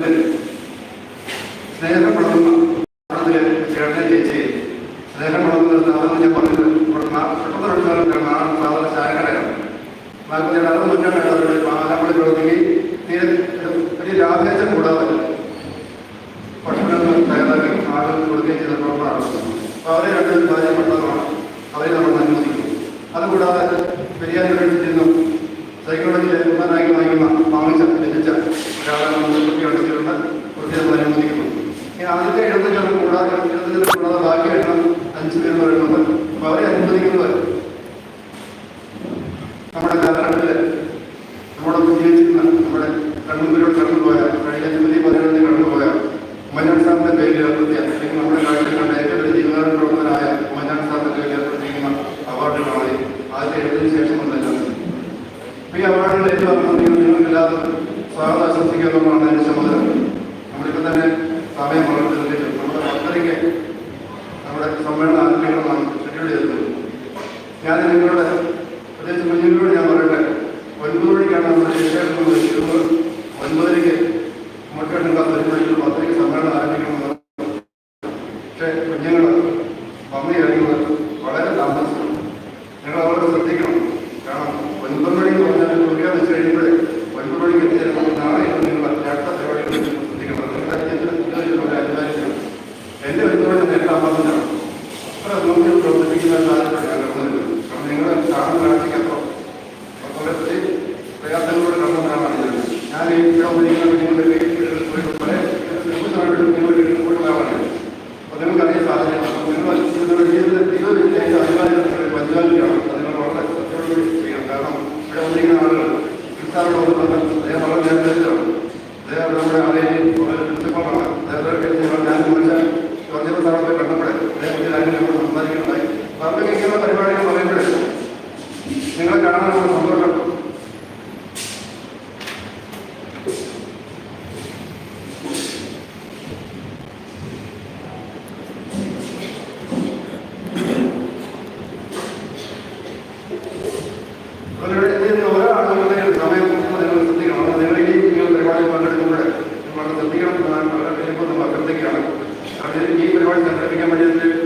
നമ്മൾ അതുകൂടാതെ പെരിയാർ നിന്നും സൈക്കോളജിയിലെ ഒന്നാനായി വാങ്ങിക്കുന്ന വാങ്ങിച്ച ലഭിച്ച അനുവദിച്ചത് എന്ന് പറയുന്നത് അപ്പൊ അനുവദിക്കുന്നത് നമ്മുടെ കാലഘട്ടത്തിൽ നമ്മുടെ വിജയിച്ചിരുന്ന നമ്മുടെ കണ്ണൂരിലൂടെ കടന്നുപോയ കഴിഞ്ഞ ജൂലൈ പതിനെട്ടിന് കടന്നുപോയ ഉമ്മൻചാൻ സാറിന്റെ പേരിൽ ഏർപ്പെടുത്തിയ അല്ലെങ്കിൽ നമ്മുടെ നാട്ടിൽ കണ്ട ഏറ്റവും വലിയ ജീവകാരൻ പ്രവർത്തനായ ഉമ്മൻചാൻ സാറിന്റെ പേരിൽ ഏർപ്പെടുത്തിയിരിക്കുന്ന അവാർഡുകളാണ് ആദ്യത്തെ എഴുതിന് ശേഷം ഈ അവാർഡുകൾ ഏറ്റവും അഭിനന്ദിക്കുന്ന നിങ്ങൾക്കെല്ലാവരും സ്വാഗതം ആശംസിക്കുക ഈ പരിപാടി സംഘടിപ്പിക്കാൻ വേണ്ടി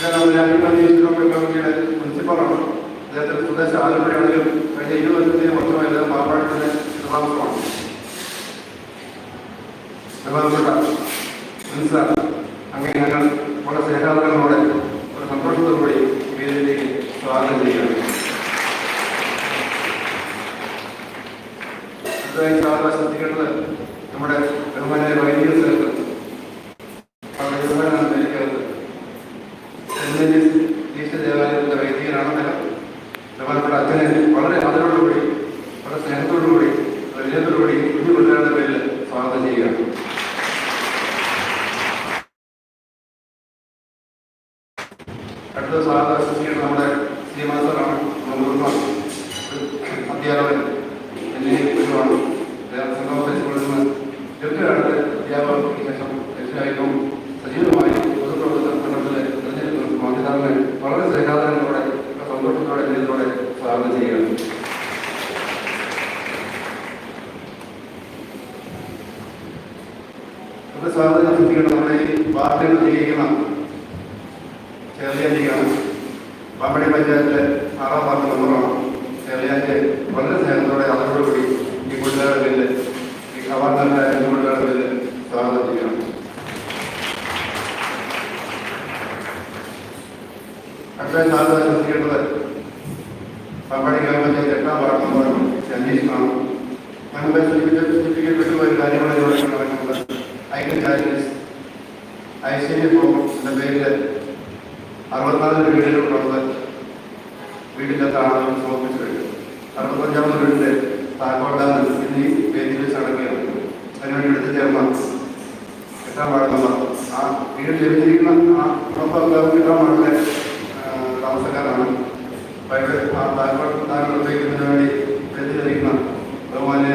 അഭിപ്രായം കമ്മിറ്റിയുടെ പ്രിൻസിപ്പളാണ് അദ്ദേഹത്തിന്റെ പ്രദേശ ആലപ്പുഴയാണെങ്കിലും കഴിഞ്ഞ ഇരുപത്തി വർഷമായിട്ട് മാപ്പാടത്തിന്റെ സമാപനമാണ് ബഹുമാനപ്പെട്ട അങ്ങനെ ഞങ്ങൾ വളരെ സ്നേഹാദരമാണ് അധ്യാപകൻ എന്നിവയെ കുറിച്ചുമാണ് സംഗമ പരിശീലനം ചെറുക്കിലാണ് അധ്യാപക ശേഷം ഏറ്റവും സജീവമായി പൊതുപ്രവർത്തന മണ്ഡലത്തിലെ തെരഞ്ഞെടുപ്പ് മാതാവിനെ വളരെ സേനാദാനത്തോടെ സന്തോഷത്തോടെ ധൈര്യത്തോടെ സ്വാഗതം ചെയ്യുകയാണ്. നമ്മുടെ നമ്മുടെ ഈ പാർട്ടികൾ ചെറിയ ചെയ്യുകയാണ് പാമ്പടി പഞ്ചായത്തിലെ ഐ സി ഐ ഫോൺ എന്ന പേരിൽ അറുപത്തിനാല് വീടുകളുള്ളത് വീടിന്റെ താളം സമർപ്പിച്ചു കഴിഞ്ഞു. അറുപത്തഞ്ചാമത് വീടിന്റെ താക്കോട്ടാണ് ഇനി പേരിൽ ചടങ്ങുകയാണ് അതിനുവേണ്ടി എടുത്തു ചേർന്ന എട്ടാം ആ വീട് ലഭിച്ചിരിക്കുന്ന ആ കുടുംബക്കാർക്ക് എട്ടാം വാർഡിലെ താമസക്കാരാണ്. വൈകിട്ട് ആ താക്കോട്ട് താങ്കൾ ഉപയോഗിക്കുന്നതിന് വേണ്ടി എത്തിച്ചിരിക്കുന്ന ബഹുമാന്യ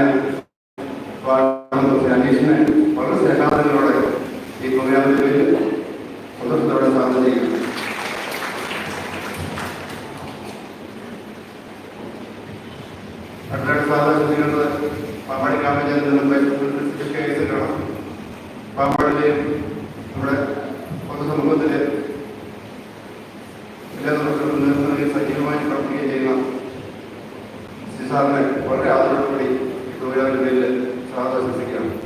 സാറിനെ വളരെ ആദരവോടുകൂടി ഗൗരവത്തിൽ സാർ അഭ്യസിക്കുകയാണ്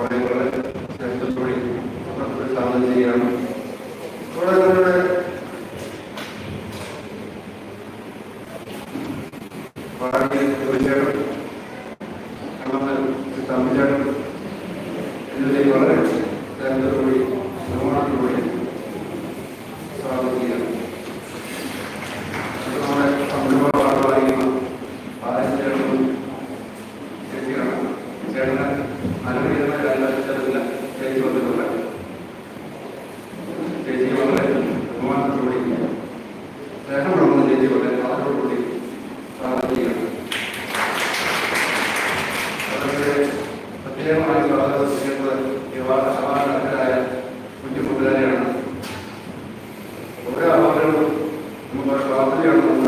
കുറേ കൂടെ ചേർത്ത് തൊഴിൽ സാധനം ചെയ്യണം നമ്മുടെ പ്രാർത്ഥനയാണ്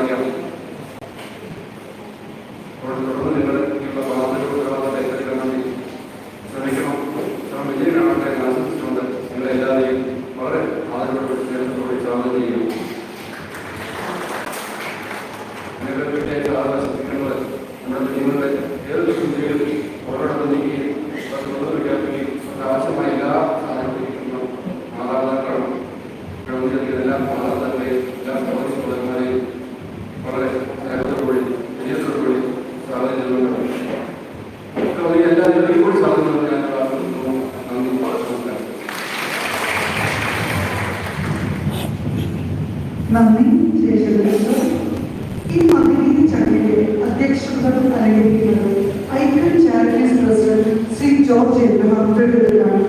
ഐക്യൻ charities president C George Abraham തുടരുകയാണ്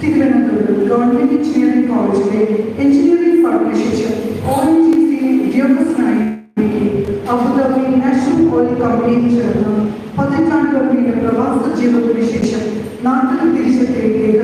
തിരുവനന്തപുരം ഗവൺമെന്റ് എഞ്ചിനീയറിംഗ് കോളേജിലെ engineering foundation O N G C ഉദ്യോഗസ്ഥനായി Abu Dhabi national oil കമ്പനിയിൽ ചേർന്ന് പതിനെട്ടാം കമ്പനിയുടെ പ്രവാസ ജീവിതത്തിന് ശേഷം നാട്ടിൽ തിരിച്ചെത്തിയിരിക്കുകയും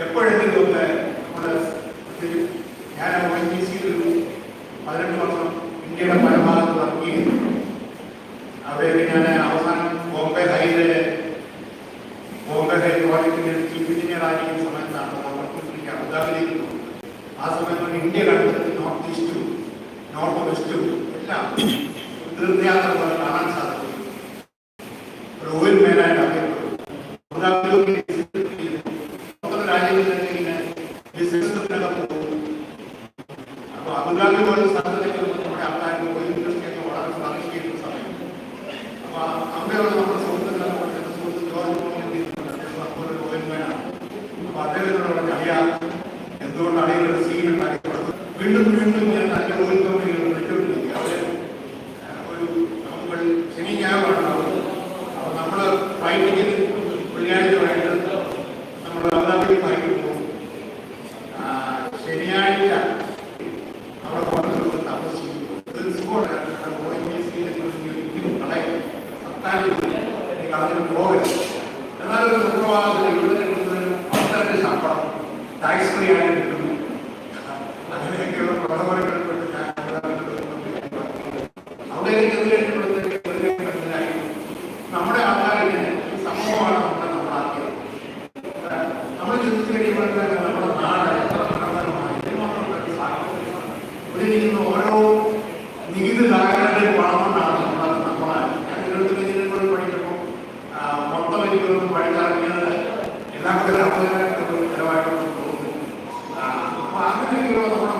എപ്പോഴെത്തി ഒന്ന് നമ്മുടെ ഞാൻ ഒ എൻ ജി സിയിൽ പതിനെട്ട് വർഷം ഇന്ത്യയുടെ പരമാവധി വർക്ക് ചെയ്യുന്നു രീതിയിലൊന്നും പഠിച്ചറിഞ്ഞത് യഥാർത്ഥത്തിൽ അർത്ഥകരമായിട്ടൊന്നും തോന്നുന്നില്ല അപ്പൊ ആ രീതിയിലുള്ള നമ്മുടെ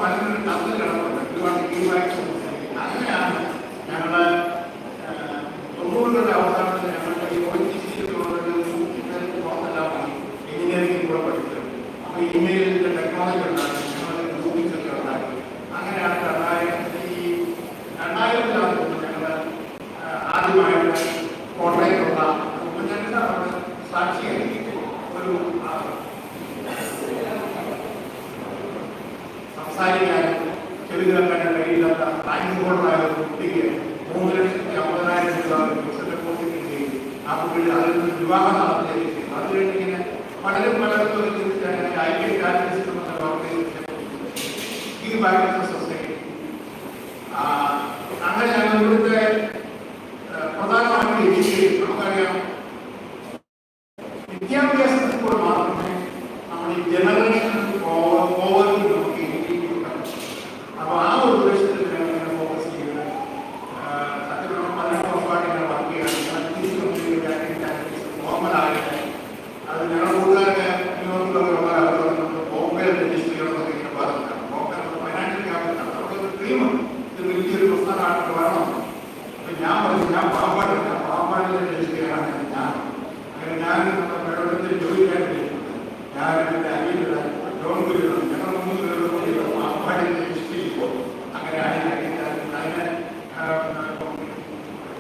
e vai para a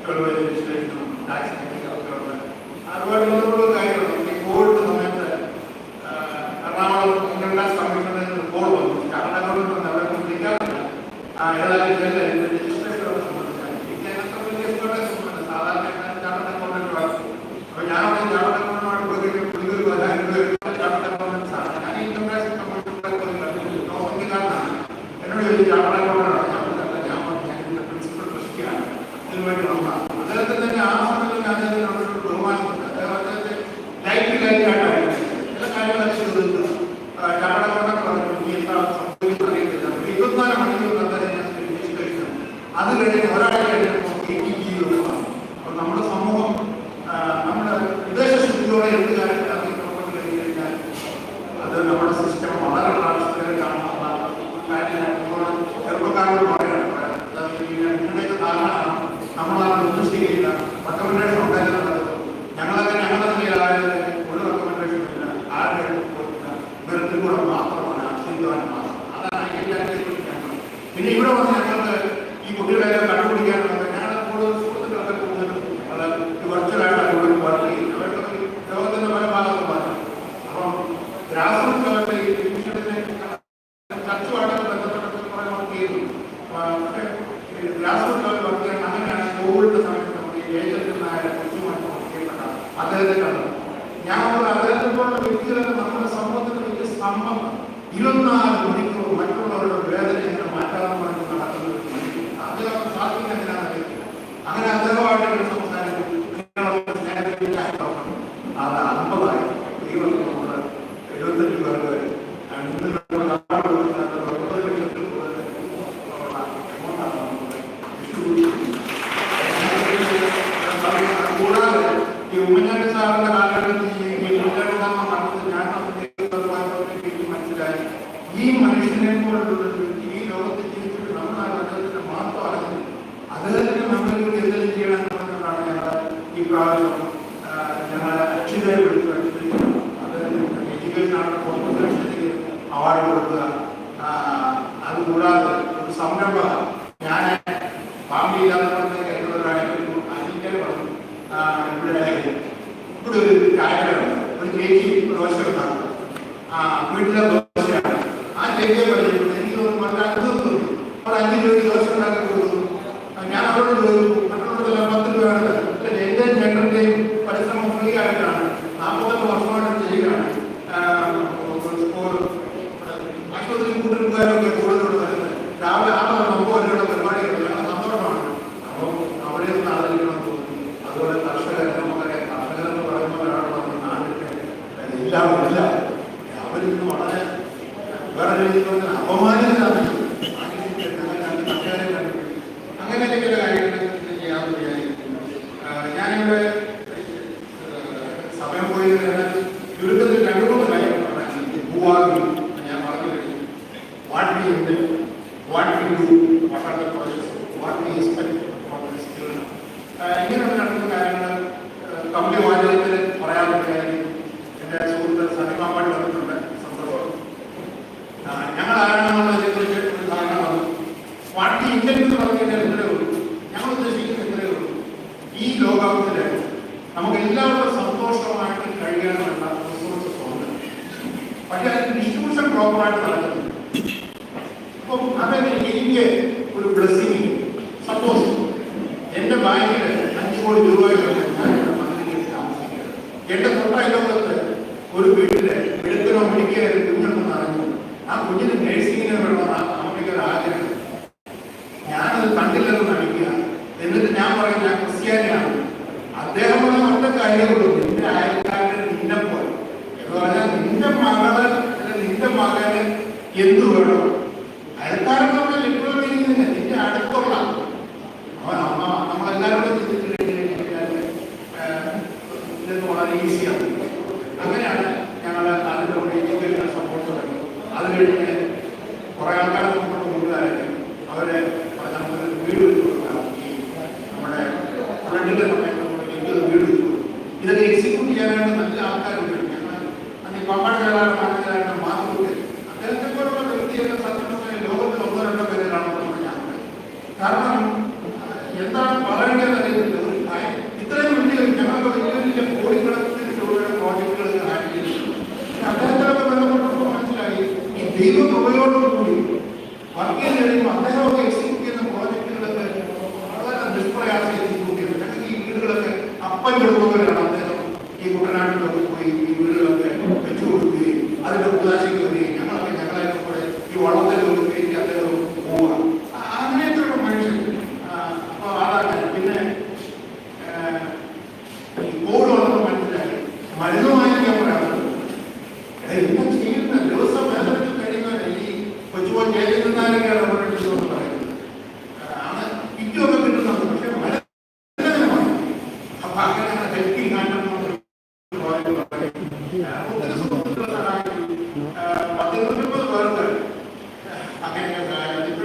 provide చేసిన ట్యాక్స్ ఆ రోడ్లలో కూడా ఇప్పుడు కార్యక్రమం. ఇప్పుడు కేజీ రోజులు వీటిలో మాట్లాడుతూ అన్ని రోజులు இருந்தது കയ്യിൽ കൊടുക്കും. നിന്റെ അയൽക്കാരന് നിന്നെ പോലെ. എന്ന് പറഞ്ഞാൽ നിന്റെ മകൾ നിന്റെ മകന് എന്ത് വേണോ దైవ కృపయోడు కూడి వాక్యం జరిగిన అంతగా ఒక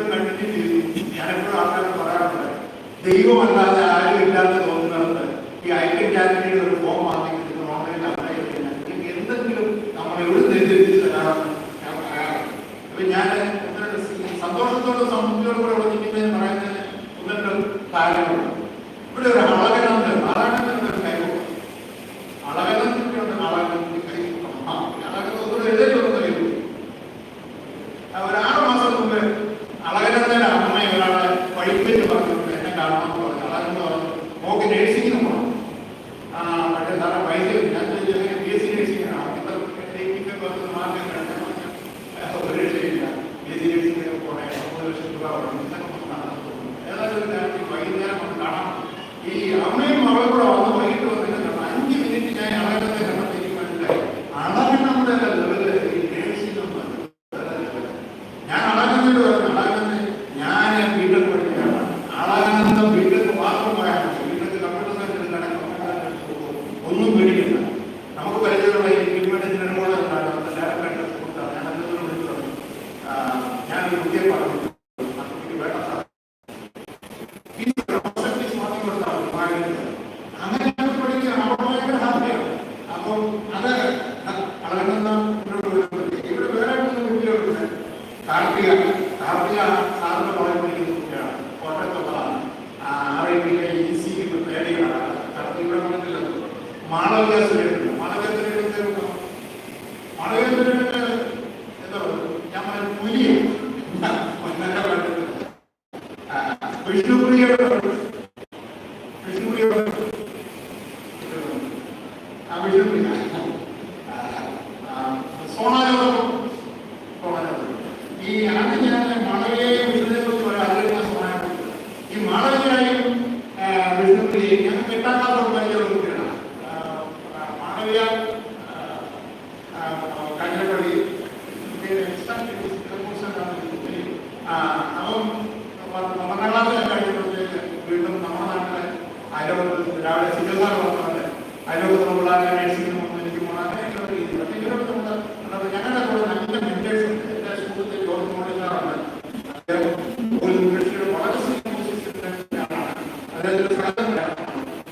എപ്പോഴും കണ്ടിട്ടില്ല ഞാനെപ്പോഴും ആൾക്കാരോട് പറയാറുണ്ട് ദൈവമല്ലാതെ ആരും ഇല്ലാതെ തോന്നുന്നത് ഈ ഐക്യ ഒരു ഫോം ആണെങ്കിൽ ഓൺലൈനിൽ അപ്ലൈ എന്തെങ്കിലും നമ്മൾ എവിടെ തെറ്റിദ്ധരിച്ച് ഞാൻ പറയാറുണ്ട്. അപ്പൊ ഞാൻ സന്തോഷത്തോടും സംതൃപ്തിയോടും കൂടെ ഇവിടെ നിൽക്കുന്നതിന് പറയുന്നതിന് ഒന്നിട്ടും ഇവിടെ ഒരു ആളെ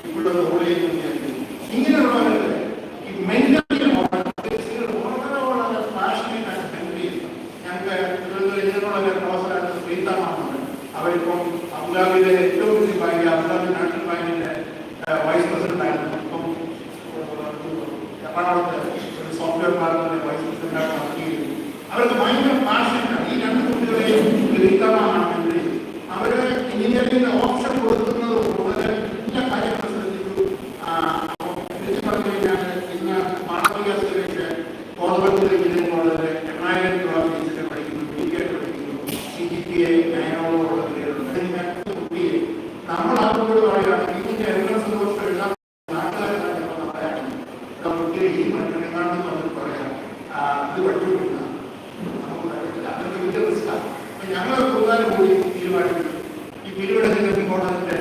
ഇവിടെ പ്രത്യേകിച്ച് മറ്റൊരാണെന്ന് നമുക്ക് പറയാം. ഇത് പറ്റുമില്ല നമുക്ക് പറ്റില്ല അതൊക്കെ വലിയ റിസ്ക്കാണ്. ഞങ്ങൾ കൂടുതലും കൂടി തീരുമാനിക്കും ഈ പിരിവിടത്തിൽ നിൽക്കുമ്പോൾ അതിന്റെ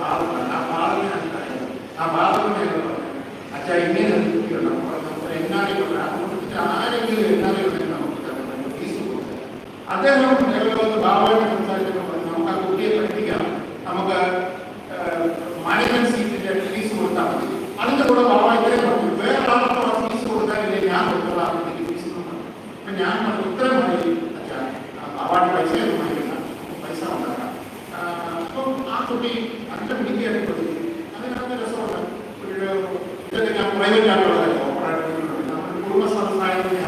ഭാഗമാണ് ആ ഭാഗം ഞാൻ പറയുന്നത് ആ ഭാഗം ഞങ്ങൾ പറഞ്ഞു. അച്ഛാ ഇങ്ങനെ നിൽക്കണം എന്നാളികളുടെ അങ്ങോട്ട് ആരെങ്കിലും എന്നാളികളുടെ നമുക്ക് ഫീസ് കൊടുക്കുക അദ്ദേഹം ഞങ്ങൾ വന്ന് ഭാവമായിട്ട് സംസാരിച്ചപ്പോൾ പറഞ്ഞു നമുക്ക് ആ കുട്ടിയെ പഠിപ്പിക്കാം. നമുക്ക് മാനേജ്മെന്റ് സീറ്റിന്റെ ഫീസ് കൊടുത്താൽ മതി. കൂടെ വളരെ ഇവരെ പറഞ്ഞു. വേറെ ആർക്കും ആ ഫീസ് കൊടുക്കാനില്ലേ ഞാൻ കൊടുക്കുന്ന ഉത്തരം പറയും. അവാർഡ് പൈസ വാങ്ങിക്കുന്ന പൈസ ഉണ്ടാക്കാം അപ്പം ആ കുട്ടി അതിന്റെ മീഡിയാണ് പ്രതികരിക്കും അതിനകത്ത് രസമുണ്ട്. ഒരു ഇതൊക്കെ ഞാൻ പ്രൈവറ്റിലാണ് വളരെ കുടുംബ സംസ്ഥാനത്തിന്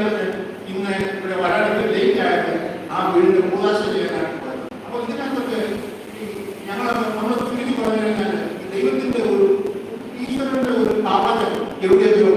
ചേർന്നിട്ട് ഇന്ന് ഇവിടെ വളരെ ലേറ്റ് ആ വീടിന്റെ മൂന്നാശ ചെയ്യാനാണ് അപ്പോൾ ഇതിനകത്തൊക്കെ ഞങ്ങൾ നമ്മൾ ചുരുക്കി പറഞ്ഞു കഴിഞ്ഞാൽ ദൈവത്തിന്റെ ഒരു ഈശ്വരന്റെ ഒരു പാപം എവിടെയെങ്കിലും